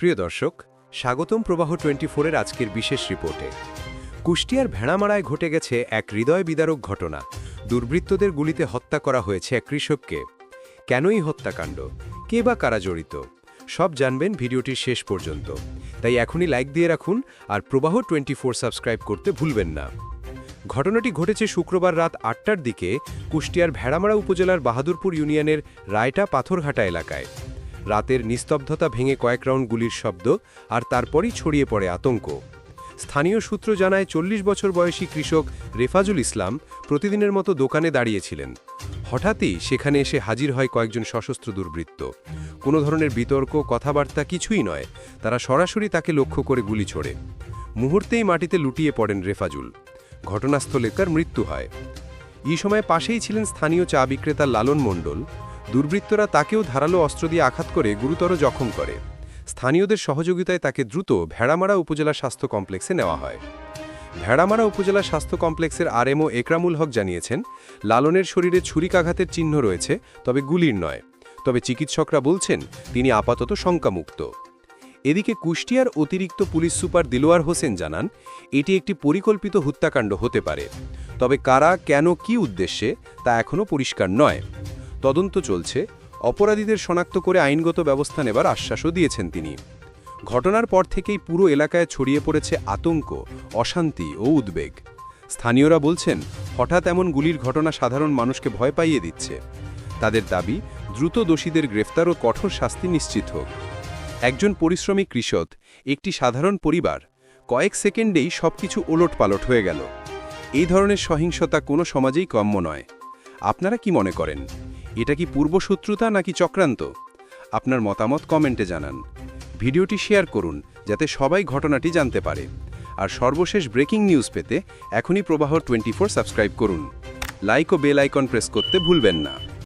প্রিয় দর্শক, স্বাগতম প্রবাহ টোয়েন্টি ফোরের আজকের বিশেষ রিপোর্টে। কুষ্টিয়ার ভেড়ামারায় ঘটে গেছে এক হৃদয় বিদারক ঘটনা। দুর্বৃত্তদের গুলিতে হত্যা করা হয়েছে এক কৃষককে। কেনই হত্যাকাণ্ড? কে বা কারা জড়িত? সব জানবেন ভিডিওটির শেষ পর্যন্ত। তাই এখনই লাইক দিয়ে রাখুন আর প্রবাহ টোয়েন্টি সাবস্ক্রাইব করতে ভুলবেন না। ঘটনাটি ঘটেছে শুক্রবার রাত আটটার দিকে কুষ্টিয়ার ভেড়ামারা উপজেলার বাহাদুরপুর ইউনিয়নের রায়টা পাথরঘাটা এলাকায়। রাতের নিস্তব্ধতা ভেঙে কয়েক রাউন্ড গুলির শব্দ আর তারপরই ছড়িয়ে পড়ে আতঙ্ক। স্থানীয় সূত্র জানায় চল্লিশ বছর বয়সী কৃষক রেফাজুল ইসলাম প্রতিদিনের মতো দোকানে দাঁড়িয়েছিলেন। হঠাৎই সেখানে এসে হাজির হয় কয়েকজন সশস্ত্র দুর্বৃত্ত। কোনো ধরনের বিতর্ক, কথাবার্তা কিছুই নয়, তারা সরাসরি তাকে লক্ষ্য করে গুলি ছোড়ে। মুহূর্তেই মাটিতে লুটিয়ে পড়েন রেফাজুল। ঘটনাস্থলে তার মৃত্যু হয়। এই সময় পাশেই ছিলেন স্থানীয় চা বিক্রেতা লালন মণ্ডল দুর্বৃত্তরা তাকেও ধারালো অস্ত্র দিয়ে আঘাত করে গুরুতর জখম করে। স্থানীয়দের সহযোগিতায় তাকে দ্রুত ভেড়ামারা উপজেলা স্বাস্থ্য কমপ্লেক্সে নেওয়া হয়। ভেড়ামারা উপজেলা স্বাস্থ্য কমপ্লেক্সের আরএমও একরামুল হক জানিয়েছেন, লালনের শরীরে ছুরিকাঘাতের চিহ্ন রয়েছে, তবে গুলির নয়। তবে চিকিৎসকরা বলছেন, তিনি আপাতত শঙ্কামুক্ত। এদিকে কুষ্টিয়ার অতিরিক্ত পুলিশ সুপার দিলোয়ার হোসেন জানান, এটি একটি পরিকল্পিত হত্যাকাণ্ড হতে পারে। তবে কারা, কেন, কি উদ্দেশ্যে, তা এখনও পরিষ্কার নয়। তদন্ত চলছে। অপরাধীদের শনাক্ত করে আইনগত ব্যবস্থা নেবার আশ্বাসও দিয়েছেন তিনি। ঘটনার পর থেকেই পুরো এলাকায় ছড়িয়ে পড়েছে আতঙ্ক, অশান্তি ও উদ্বেগ। স্থানীয়রা বলছেন, হঠাৎ এমন গুলির ঘটনা সাধারণ মানুষকে ভয় পাইয়ে দিচ্ছে। তাদের দাবি, দ্রুত দোষীদের গ্রেফতার ও কঠোর শাস্তি নিশ্চিত হোক। একজন পরিশ্রমী কৃষক, একটি সাধারণ পরিবার, কয়েক সেকেন্ডেই সবকিছু ওলটপালট হয়ে গেল। এই ধরনের সহিংসতা কোনো সমাজেই কম্য নয়। আপনারা কি মনে করেন? এটা কি পূর্বশত্রুতা নাকি চক্রান্ত? আপনার মতামত কমেন্টে জানান। ভিডিওটি শেয়ার করুন, যাতে সবাই ঘটনাটি জানতে পারে। আর সর্বশেষ ব্রেকিং নিউজ পেতে এখনই প্রবাহ টোয়েন্টি সাবস্ক্রাইব করুন। লাইক ও বেল আইকন প্রেস করতে ভুলবেন না।